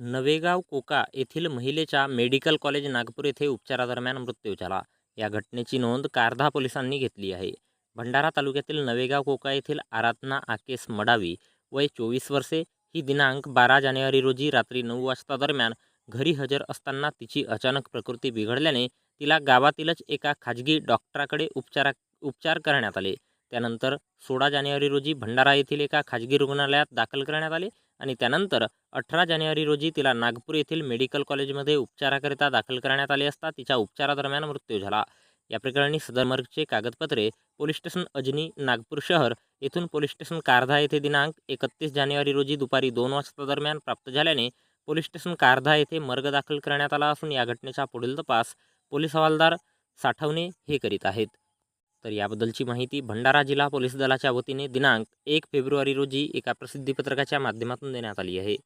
Navegaon Coca येथील महिलेचा medical college Nagpur येथे उपचारादरम्यान मृत्यू झाला. या घटनेची नोंद कारधा पोलिसांनी घेतली आहे. भंडारा तालुक्यातील नवेगाव कोका येथील आराधना आकेस मडावी वय चोवीस वर्षे. ही दिनांक बारा जानेवारी रोजी रात्री नऊ वाजता दरम्यान घरी हजर असताना तिची अचानक प्रकृती बिघडल्याने तिला गावातीलच एका खाजगी डॉक्टराकडे उपचारा उपचार करण्यात आले. त्यानंतर सोळा जानेवारी रोजी भंडारा येथील एका खाजगी रुग्णालयात दाखल करण्यात आले आणि त्यानंतर अठरा जानेवारी रोजी तिला नागपूर येथील मेडिकल कॉलेजमध्ये उपचाराकरिता दाखल करण्यात आले असता तिच्या उपचारादरम्यान मृत्यू झाला. या प्रकरणी सदरमर्गचे कागदपत्रे पोलीस स्टेशन अजनी नागपूर शहर येथून पोलीस स्टेशन कारधा येथे दिनांक एकतीस जानेवारी रोजी दुपारी दोन वाजता दरम्यान प्राप्त झाल्याने पोलीस स्टेशन कारधा येथे मर्ग दाखल करण्यात आला असून या घटनेचा पुढील तपास पोलीस हवालदार साठवणे हे करीत आहेत. तर याबद्दलची माहिती भंडारा जिल्हा पोलीस दलाच्या वतीने दिनांक एक फेब्रुवारी रोजी एका प्रसिद्धीपत्रकाच्या माध्यमातून देण्यात आली आहे.